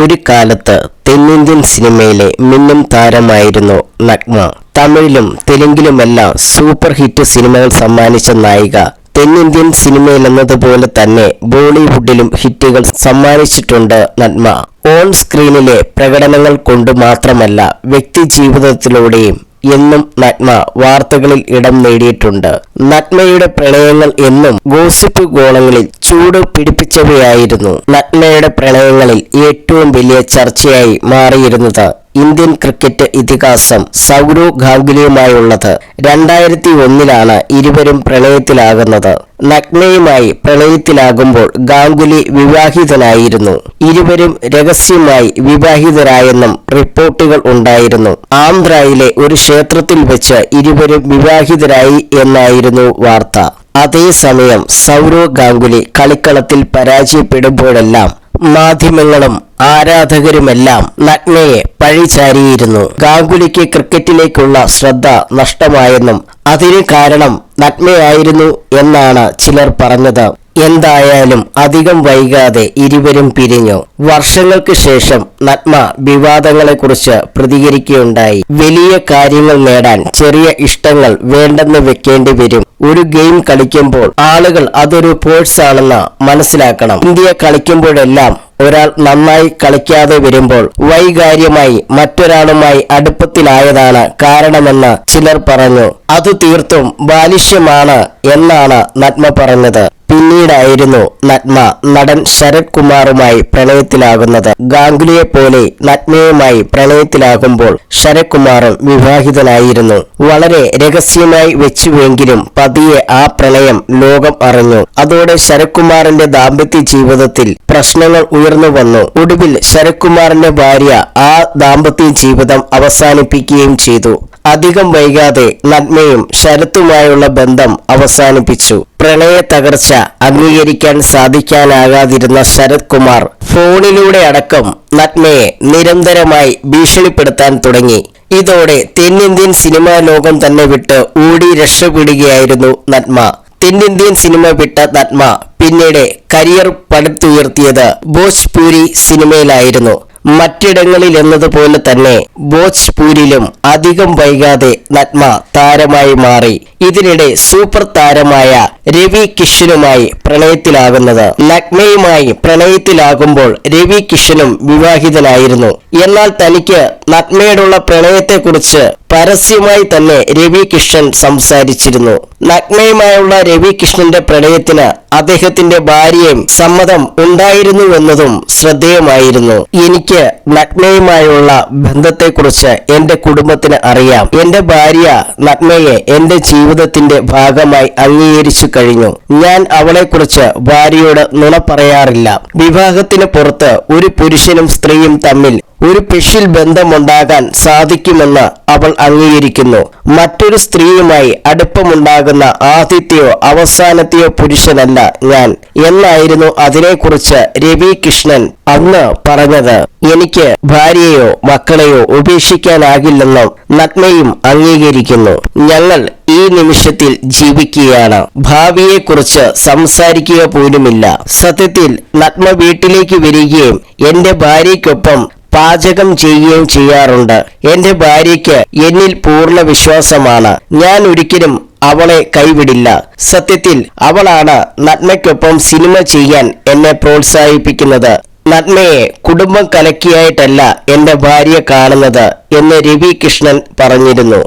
ഒരു കാലത്ത് തെന്നിന്ത്യൻ സിനിമയിലെ മിന്നും താരമായിരുന്നു നഗ്മ തമിഴിലും തെലുങ്കിലുമെല്ലാം സൂപ്പർ ഹിറ്റ് സിനിമകൾ സമ്മാനിച്ച നായിക. തെന്നിന്ത്യൻ സിനിമയിലെന്നതുപോലെ തന്നെ ബോളിവുഡിലും ഹിറ്റുകൾ സമ്മാനിച്ചിട്ടുണ്ട് നഗ്മ ഓൺ സ്ക്രീനിലെ പ്രകടനങ്ങൾ കൊണ്ട് മാത്രമല്ല വ്യക്തി ജീവിതത്തിലൂടെയും എന്നും നഗ്മ വാർത്തകളിൽ ഇടം നേടിയിട്ടുണ്ട്. നഗ്മയുടെ പ്രണയങ്ങൾ എന്നും ഗോസിപ്പ് ഗോളങ്ങളിൽ ചൂട് പിടിപ്പിച്ചവയായിരുന്നു. നഗ്നയുടെ പ്രണയങ്ങളിൽ ഏറ്റവും വലിയ ചർച്ചയായി മാറിയിരുന്നത് ഇന്ത്യൻ ക്രിക്കറ്റ് ഇതിഹാസം സൗരവ് ഗാംഗുലിയുമായുള്ളത്. രണ്ടായിരത്തി ഒന്നിലാണ് ഇരുവരും പ്രണയത്തിലാകുന്നത്. നഗ്നയുമായി പ്രണയത്തിലാകുമ്പോൾ ഗാംഗുലി വിവാഹിതനായിരുന്നു. ഇരുവരും രഹസ്യമായി വിവാഹിതരായെന്നും റിപ്പോർട്ടുകൾ ഉണ്ടായിരുന്നു. ആന്ധ്രയിലെ ഒരു ക്ഷേത്രത്തിൽ വെച്ച് ഇരുവരും വിവാഹിതരായി എന്നായിരുന്നു വാർത്ത. അതേസമയം സൗരവ് ഗാംഗുലി കളിക്കളത്തിൽ പരാജയപ്പെടുമ്പോഴെല്ലാം മാധ്യമങ്ങളും ആരാധകരുമെല്ലാം നഗ്നയെ പഴിചാരിയിരുന്നു. ഗാംഗുലിക്ക് ക്രിക്കറ്റിലേക്കുള്ള ശ്രദ്ധ നഷ്ടമായെന്നും അതിന് കാരണം നഗ്നയായിരുന്നു എന്നാണ് ചിലർ പറഞ്ഞത്. എന്തായാലും അധികം വൈകാതെ ഇരുവരും പിരിഞ്ഞു. വർഷങ്ങൾക്ക് ശേഷം നഗ്മ വിവാദങ്ങളെക്കുറിച്ച് പ്രതികരിക്കുകയുണ്ടായി. വലിയ കാര്യങ്ങൾ നേടാൻ ചെറിയ ഇഷ്ടങ്ങൾ വേണ്ടെന്ന് വെക്കേണ്ടി വരും. ഒരു ഗെയിം കളിക്കുമ്പോൾ ആളുകൾ അതൊരു പോഴ്സ് ആണെന്ന് മനസ്സിലാക്കണം. ഇന്ത്യ കളിക്കുമ്പോഴെല്ലാം ഒരാൾ നന്നായി കളിക്കാതെ വരുമ്പോൾ വൈകാര്യമായി മറ്റൊരാളുമായി അടുപ്പത്തിലായതാണ് കാരണമെന്ന് ചിലർ പറഞ്ഞു. അത് തീർത്തും ബാലിഷ്യമാണ് എന്നാണ് നഗ്മ പറഞ്ഞത്. പിന്നീടായിരുന്നു നഗ്മ നടൻ ശരത് കുമാറുമായി പ്രണയത്തിലാകുന്നത്. ഗാംഗുലിയെ പോലെ നഗ്മയുമായി പ്രണയത്തിലാകുമ്പോൾ ശരത് കുമാറും വിവാഹിതനായിരുന്നു. വളരെ രഹസ്യമായി വെച്ചുവെങ്കിലും പതിയെ ആ പ്രണയം ലോകം അറിഞ്ഞു. അതോടെ ശരത് കുമാറിന്റെ ദാമ്പത്യ ജീവിതത്തിൽ പ്രശ്നങ്ങൾ ഉയർന്നു വന്നു. ഒടുവിൽ ശരത് കുമാറിന്റെ ഭാര്യ ആ ദാമ്പത്യ ജീവിതം അവസാനിപ്പിക്കുകയും ചെയ്തു. അധികം വൈകാതെ നഗ്മയും ശരത്തുമായുള്ള ബന്ധം അവസാനിപ്പിച്ചു. പ്രണയ തകർച്ച അംഗീകരിക്കാൻ സാധിക്കാനാകാതിരുന്ന ശരത് കുമാർ ഫോണിലൂടെ അടക്കം നഗ്നയെ നിരന്തരമായി ഭീഷണിപ്പെടുത്താൻ തുടങ്ങി. ഇതോടെ തെന്നിന്ത്യൻ സിനിമാ ലോകം തന്നെ വിട്ട് ഓടി രക്ഷപ്പെടുകയായിരുന്നു നഗ്മ തെന്നിന്ത്യൻ സിനിമ വിട്ട നഗ്മ പിന്നീട് കരിയർ പടുത്തുയർത്തിയത് ഭോജ്പൂരി സിനിമയിലായിരുന്നു. മറ്റിടങ്ങളിൽ എന്നതുപോലെ തന്നെ ഭോജ്പൂരിലും അധികം വൈകാതെ നഗ്മ താരമായി മാറി. ഇതിനിടെ സൂപ്പർ താരമായ രവി കിഷനുമായി പ്രണയത്തിലാകുന്നത്. നഗ്മയുമായി പ്രണയത്തിലാകുമ്പോൾ രവി കിഷനും വിവാഹിതനായിരുന്നു. എന്നാൽ തനിക്ക് നഗ്മയോടുള്ള പ്രണയത്തെക്കുറിച്ച് പരസ്യമായി തന്നെ രവി കിഷൻ സംസാരിച്ചിരുന്നു. നഗ്നയുമായുള്ള രവി കൃഷ്ണന്റെ പ്രണയത്തിന് അദ്ദേഹത്തിന്റെ ഭാര്യയും സമ്മതം ഉണ്ടായിരുന്നുവെന്നതും ശ്രദ്ധേയമായിരുന്നു. എനിക്ക് നഗ്നയുമായുള്ള ബന്ധത്തെക്കുറിച്ച് എന്റെ കുടുംബത്തിന് അറിയാം. എന്റെ ഭാര്യ നഗ്നയെ എന്റെ ജീവിതത്തിന്റെ ഭാഗമായി അംഗീകരിച്ചു കഴിഞ്ഞു. ഞാൻ അവളെക്കുറിച്ച് ഭാര്യയോട് നുണ പറയാറില്ല. വിവാഹത്തിന് പുറത്ത് ഒരു പുരുഷനും സ്ത്രീയും തമ്മിൽ ഒരു പെഷിൽ ബന്ധമുണ്ടാകാൻ സാധിക്കുമെന്ന് അവൾ അംഗീകരിക്കുന്നു. മറ്റൊരു സ്ത്രീയുമായി അടുപ്പമുണ്ടാകുന്ന ആദ്യത്തെയോ അവസാനത്തെയോ പുരുഷനല്ല ഞാൻ എന്നായിരുന്നു അതിനെക്കുറിച്ച് രവി കൃഷ്ണൻ അന്ന് പറഞ്ഞത്. എനിക്ക് ഭാര്യയോ മക്കളെയോ ഉപേക്ഷിക്കാനാകില്ലെന്നും നഗ്നയും അംഗീകരിക്കുന്നു. ഞങ്ങൾ ഈ നിമിഷത്തിൽ ജീവിക്കുകയാണ്. ഭാവിയെക്കുറിച്ച് സംസാരിക്കുക പോലുമില്ല. സത്യത്തിൽ നഗ്ന വീട്ടിലേക്ക് വരികയും എന്റെ ഭാര്യയ്ക്കൊപ്പം പാചകം ചെയ്യുകയും ചെയ്യാറുണ്ട്. എന്റെ ഭാര്യയ്ക്ക് എന്നിൽ പൂർണ വിശ്വാസമാണ്. ഞാൻ ഒരിക്കലും അവളെ കൈവിടില്ല. സത്യത്തിൽ അവളാണ് നഗ്നയ്ക്കൊപ്പം സിനിമ ചെയ്യാൻ എന്നെ പ്രോത്സാഹിപ്പിക്കുന്നത്. നഗ്നയെ കുടുംബം കലക്കിയായിട്ടല്ല എന്റെ ഭാര്യ കാണുന്നത് എന്ന് രവി കൃഷ്ണൻ പറഞ്ഞിരുന്നു.